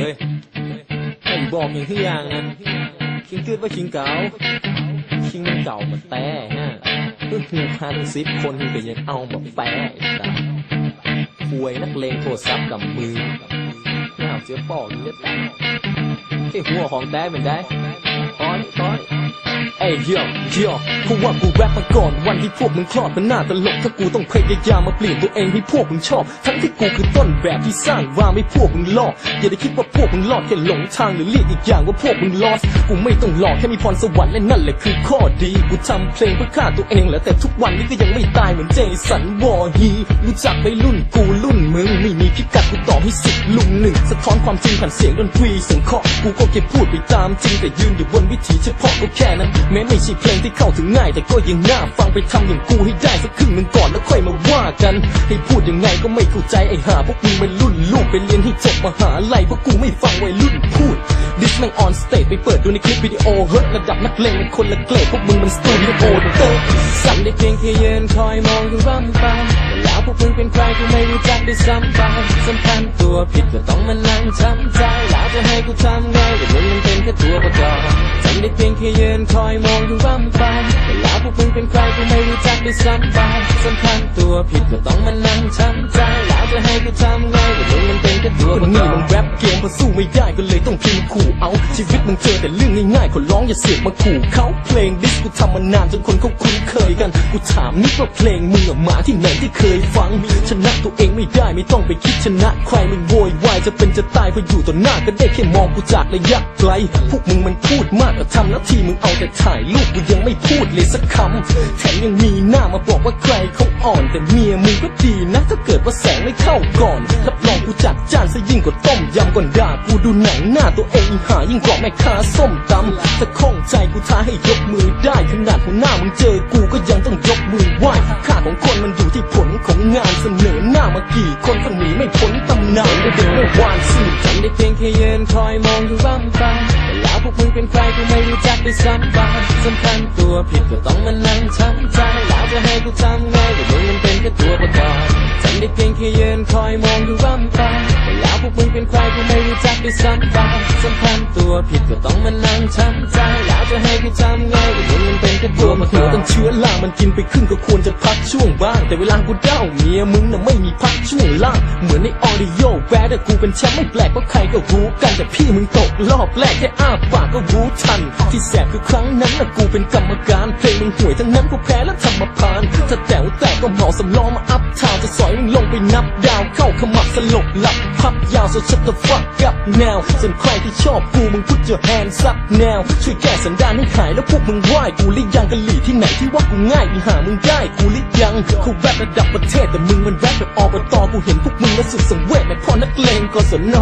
เฮ้ยไอ้บอกอย่างที่อย่างนะคิงเกิดว่าคิงเก่าคิงมันเก่ามันแต่ฮะเพื่อหูพาทั้งสิปคนที่ก็ยังเอามาแปะแต่ควยนักเลงโทรศัพท์กับมือหน้าเสียปอกเลือดแตกไอ้หัวของแต้เป็นได้ตอยต้อย เอ้ยเยี่ยมเดียมเพราะว่ากูแรปมาก่อนวันที่พวกมึงคลอดมันน่าตลกถ้ากูต้องพยายามมาเปลี่ยนตัวเองให้พวกมึงชอบ ทั้งที่กูคือต้นแบบที่สร้างว่าไม่พวกมึงลอกอย่าได้คิดว่าพวกมึงลอดแค่หลงทางหรือเรียกอีกอย่างว่าพวกมึงลอสกูไม่ต้องหลอกแค่มีพรสวรรค์และนั่นแหละคือข้อดีกูทำเพลงเพื่อฆ่าตัวเองแหละแต่ทุกวันนี้ก็ยังไม่ตายเหมือนเจสันวอร์ฮีรู้จักไปรุ่นกูรุ่นมึงไม่มีพิกัดกูต่อให้สิบลุงหนึ่งสะท้อนความจริงผ่านเสียงดนตรีสังเคราะกูก็แค่พูดไปตามจริงแต่ยืนอยู่บนวิถีเฉพาะก็แค่นั้นแม้ไม่ใช่เพลงที่เข้าถึงง่าย แต่ก็ยังน่าฟังไปทำอย่างกูให้ได้สักครึ่งหนึ่งก่อนแล้วค่อยมาว่ากัน ให้พูดยังไงก็ไม่เข้าใจไอ้ห่าพวกมึงเป็นรุ่นลูกไปเรียนให้จบมหาลัยพวกกูไม่ฟังวัยรุ่นพูดดิสแมงออนสเตจไปเปิดดูในคลิปวิดีโอเฮ้ยระดับนักเลงเป็นคนละเกรดพวกมึงมันสตูดิโอเตอร์สั่งได้เพียงแค่ยืนคอยมองดูร่ำไปแล้วพวกมึงเป็นใครกูไม่รู้จักด้วยซ้ำไปสัมพันธ์ตัวผิดก็ต้องมานั่งทำใจแล้วจะให้กูทำไงแต่มึงมันเป็นแค่ตัวประกอบ ได้เพียงแค่ยืนคอยมองดูร่ำไปแล้วพวกมึงเป็นใครก็ไม่รู้จักด้วยซ้ำไปสำคัญตัวผิดก็ต้องมานั่งช้ำใจ จะให้กูทำไงแต่มึงมันเป็นแค่ตัวประกอบมึงแรปเกมพอสู้ไม่ได้ก็เลยต้องพิมพ์ขู่เอาชีวิตมึงเจอแต่เรื่องง่ายๆขอร้องอย่าเสียบมาขู่เขาเพลงดิสกูทำมานานจนคนเขาคุ้นเคยกันกูถามนิดว่าเพลงมึงอมาที่ไหนที่เคยฟังชนะตัวเองไม่ได้ไม่ต้องไปคิดชนะ ใครมึงโวยวายจะเป็นจะตายพออยู่ต่อหน้าก็ได้แค่มองกูจากระยะไกลพวกมึงมันพูดมากแต่ทำแล้วทีมึงเอาแต่ถ่ายรูปกูยังไม่พูดเลยสักคำแถมยังมีหน้ามาบอกว่าใครเขา อ่อนแต่เมียมึงก็ดีนะถ้าเกิดว่าแสงไม่เข้าก่อนรับรองกูจัดจานซะยิ่งกว่าต้มยำก่อนด่ากูดูหนังหน้าตัวเองหายิ่งกว่าแม่ค้าส้มตำถ้าข้องใจกูท้าให้ยกมือได้ขนาดหัวหน้ามึงเจอกูก็ยังต้องยกมือไหว้ค่าของคนมันอยู่ที่ผลของงานเสนอหน้ามากี่คนก็หนีไม่พ้นตำนานเด็กไม่วานสื่อฉันได้เพียงแค่ยืนคอยมองดูร่ำไปแต่แล้ว พวกมึงเป็นใครกูไม่รู้จักด้วยซ้ำไปสำคัญตัวผิดก็ต้องมานั่งช้ำใจแล้วจะให้กูทำไงก็มึงมันเป็นแค่ตัวประกอบ ฉันได้เพียงแค่ยืนคอยมองดูร่ำไปแต่แล้วพวกมึงเป็นใครกูไม่รู้จักด้วยซ้ำไปสำคัญตัวผิดก็ต้องมานั่งช้ำใจ แล้วจะให้กูทำไงแต่มึงมันเป็นแค่ตัวประกอบต้นเชื้อล่างมันกินไปครึ่งก็ควรจะพักช่วงบ้าง แต่เวลากูเด้าเมียมึงน่ะไม่มีพักช่วงล่าง เหมือนในออดิโอแวร์แต่กูเป็นแชมป์ไม่แปลกเพราะใครก็รู้กันแต่พี่มึงตกรอบแรกแค่อ้าปากก็รู้ทัน ที่แสบคือครั้งนั้นน่ะกูเป็นกรรมการเพลงมึงห่วยทั้งนั้นกูแพ้แล้วทำมาพานถ้าแต๋วแตกก็เหมาสำล้อมาอัพทาวจะสอยลงไปนับดาวเข้าขมับสลบหลับพับยาว so shut the fuck up now ส่วนใครที่ชอบกูมึงพุท your hands up now ช่วยแก้สันดานให้หายแล้วพวกมึงไหวกูหรือยังกะหลี่ที่ไหนที่ว่ากูง่ายอีหามึงได้กูหรือยังกูแรประดับประเทศแต่มึงมันแรปแบบอบตกูเห็นพวกมึงแล้วสุดสังเวชไม่พ่อนักเลงกศน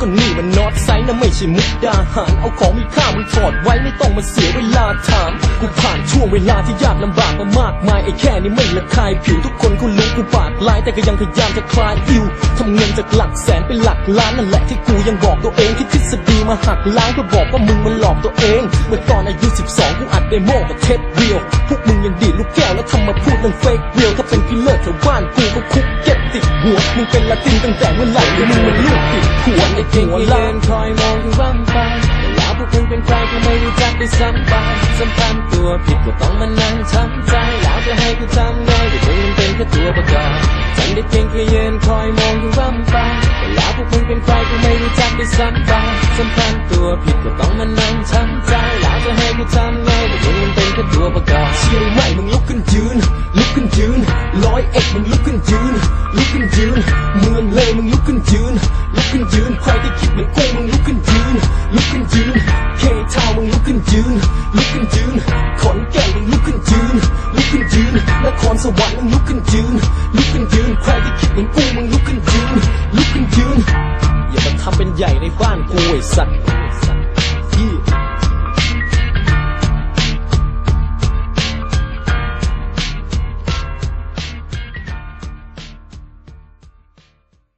ก็นี่มันนอตไซน์นะไม่ใช่มุกดาหารเอาของมีค่ามึงถอดไว้ไม่ต้องมาเสียเวลาถามกูผ่านช่วงเวลาที่ยากลำบากมามากมายไอ้แค่นี้ไม่ละคายผิวทุกคนกูรู้กูปากลายแต่ก็ยังพยายามจะคลายอิวทำเงินจากหลักแสนเป็นหลักล้านนั่นแหละที่กูยังบอกตัวเองที่ทฤษฎีมาหักล้างเพื่อบอกว่ามึงมันหลอกตัวเอง เมื่อตอนอายุ 12 กูอัดเดโมกับเทปเรียวพวกมึงยังดีลูกแก้วแล้วทำมาพูดเรื่องเฟกเรียวถ้าเป็นพิลเลอร์แถวบ้านกูก็คุกเก็บติดหัวมึงเป็นละตินตั้งแต่เมื่อไหร่แล้วมึงมันลูกติดหัวไอ้เก่งว่าล้านคอยมองดูร่ำไปแล้วพวกมึงเป็นใครกูไม่รู้จักด้วยซ้ำไปสัมพันธ์ตัวผิดก็ต้องมานั่งช้ำใจแล้วจะให้กูทำ เพียงแค่ยืนคอยมองดูร่ำไปแล้วพวกมึงเป็นใครกูไม่รู้จักด้วยซ้ำไปสัมพันธ์ตัวผิดก็ต้องมานั่งช้ำใจแล้วจะให้กูทำไงแต่มึงมันเป็นแค่ตัวประกอบเชียงใหม่มึงลุกขึ้นยืน ลุกขึ้นยืนร้อยเอ็ดมึงลุกขึ้นยืน ลุกขึ้นยืน เมืองเลยมึงลุกขึ้นยืน ลุกขึ้นยืนใครที่คิดเหมือนกูมึงลุกขึ้นยืน ยืนลุกขึ้นยืนใครที่คิดเหมือนกูมึงลุกขึ้นยืนลุกขึ้นยืนอย่ามาทำเป็นใหญ่ในบ้านกูไอ้สัตว์